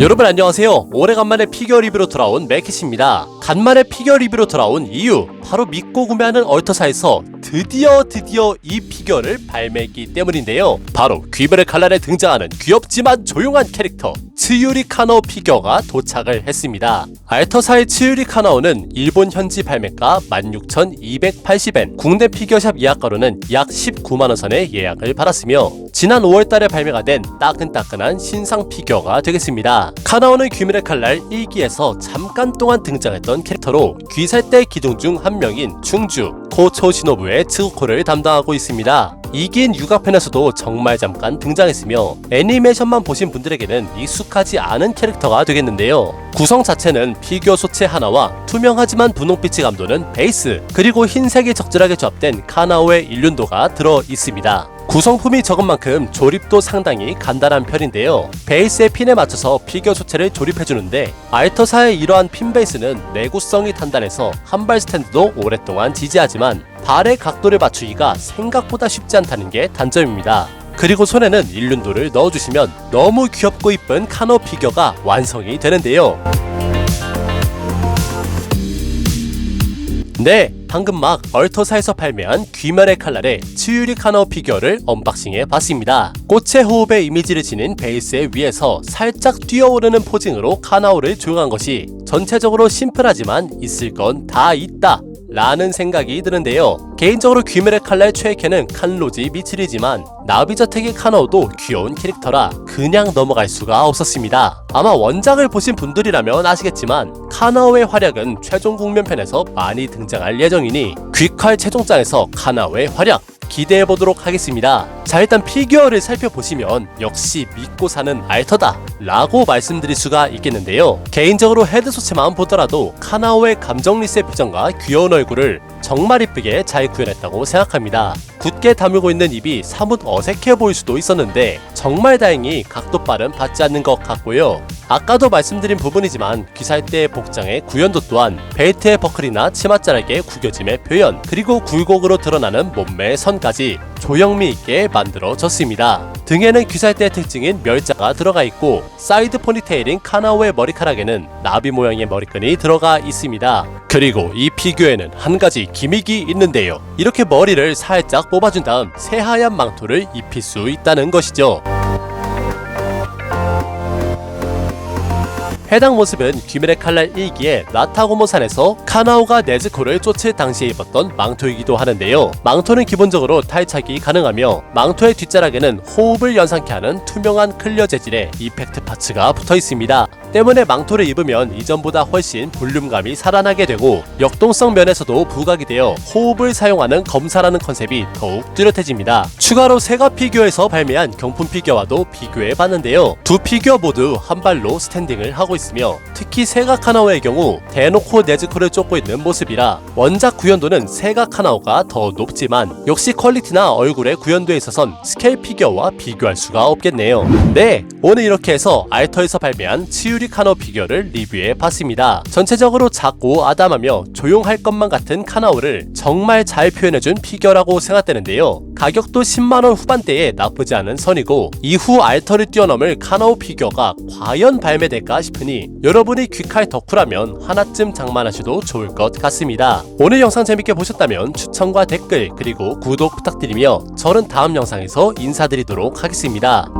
여러분 안녕하세요. 오래간만에 피규어 리뷰로 돌아온 맥켓입니다. 간만에 피규어 리뷰로 돌아온 이유 바로 믿고 구매하는 얼터사에서 드디어 드디어 이 피규어를 발매했기 때문인데요. 바로 귀멸의 칼날에 등장하는 귀엽지만 조용한 캐릭터 츠유리 카나오 피규어가 도착을 했습니다. 알터사의 츠유리 카나오는 일본 현지 발매가 16,280엔, 국내 피규어샵 예약가로는 약 19만원 선의 예약을 받았으며 지난 5월달에 발매가 된 따끈따끈한 신상 피규어가 되겠습니다. 카나오는 귀멸의 칼날 1기에서 잠깐 동안 등장했던 캐릭터로 귀살대 기둥 중 한 명인 충주 코초시노부의 츠우코를 담당하고 있습니다. 이긴 육아편에서도 정말 잠깐 등장했으며 애니메이션만 보신 분들에게는 익숙하지 않은 캐릭터가 되겠는데요. 구성 자체는 피규어 소체 하나와 투명하지만 분홍빛이 감도는 베이스 그리고 흰색이 적절하게 조합된 카나오의 일륜도가 들어 있습니다. 구성품이 적은 만큼 조립도 상당히 간단한 편인데요. 베이스의 핀에 맞춰서 피규어 소체를 조립해주는데 알터사의 이러한 핀 베이스는 내구성이 단단해서 한 발 스탠드도 오랫동안 지지하지만 발의 각도를 맞추기가 생각보다 쉽지 않다는 게 단점입니다. 그리고 손에는 일륜도를 넣어주시면 너무 귀엽고 이쁜 카노 피규어가 완성이 되는데요. 네, 방금 막 얼터사에서 발매한 귀멸의 칼날의 치유리 카나오 피규어를 언박싱해 봤습니다. 꽃의 호흡의 이미지를 지닌 베이스의 위에서 살짝 뛰어오르는 포징으로 카나오를 조용한 것이 전체적으로 심플하지만 있을 건 다 있다. 라는 생각이 드는데요. 개인적으로 귀멸의 칼날 최애캐는 칸로지 미칠이지만 나비저택의 카나오도 귀여운 캐릭터라 그냥 넘어갈 수가 없었습니다. 아마 원작을 보신 분들이라면 아시겠지만 카나오의 활약은 최종 국면편에서 많이 등장할 예정이니 귀칼 최종장에서 카나오의 활약 기대해 보도록 하겠습니다. 자 일단 피규어를 살펴보시면 역시 믿고 사는 알터다 라고 말씀드릴 수가 있겠는데요. 개인적으로 헤드 소체만 보더라도 카나오의 감정 리셋 표정과 귀여운 얼굴을 정말 이쁘게 잘 구현했다고 생각합니다. 굳게 다물고 있는 입이 사뭇 어색해 보일 수도 있었는데 정말 다행히 각도 빠른 받지 않는 것 같고요. 아까도 말씀드린 부분이지만 귀살 때의 복장의 구현도 또한 벨트의 버클이나 치맛자락의 구겨짐의 표현 그리고 굴곡으로 드러나는 몸매의 선까지 조형미 있게 만들어졌습니다. 등에는 귀살대의 특징인 멸자가 들어가 있고 사이드 포니테일인 카나오의 머리카락에는 나비 모양의 머리끈이 들어가 있습니다. 그리고 이 피규어에는 한 가지 기믹이 있는데요. 이렇게 머리를 살짝 뽑아준 다음 새하얀 망토를 입힐 수 있다는 것이죠. 해당 모습은 귀멸의 칼날 1기에 나타고모산에서 카나오가 네즈코를 쫓을 당시에 입었던 망토이기도 하는데요. 망토는 기본적으로 탈착이 가능하며 망토의 뒷자락에는 호흡을 연상케 하는 투명한 클리어 재질의 이펙트 파츠가 붙어 있습니다. 때문에 망토를 입으면 이전보다 훨씬 볼륨감이 살아나게 되고 역동성 면에서도 부각이 되어 호흡을 사용하는 검사라는 컨셉이 더욱 뚜렷해집니다. 추가로 세가 피규어에서 발매한 경품 피규어와도 비교해 봤는데요. 두 피규어 모두 한 발로 스탠딩을 하고 있으며 특히 세가 카나오의 경우 대놓고 네즈코를 쫓고 있는 모습이라 원작 구현도는 세가 카나오가 더 높지만 역시 퀄리티나 얼굴의 구현도에 있어선 스케일 피규어와 비교할 수가 없겠네요. 네, 오늘 이렇게 해서 알터에서 발매한 치유 리 카나오 피규어를 리뷰해 봤습니다. 전체적으로 작고 아담하며 조용할 것만 같은 카나오를 정말 잘 표현해준 피규어라고 생각되는데요. 가격도 10만원 후반대에 나쁘지 않은 선이고 이후 알터를 뛰어넘을 카나오 피규어가 과연 발매될까 싶으니 여러분이 귀칼 덕후라면 하나쯤 장만하셔도 좋을 것 같습니다. 오늘 영상 재밌게 보셨다면 추천과 댓글 그리고 구독 부탁드리며 저는 다음 영상에서 인사드리도록 하겠습니다.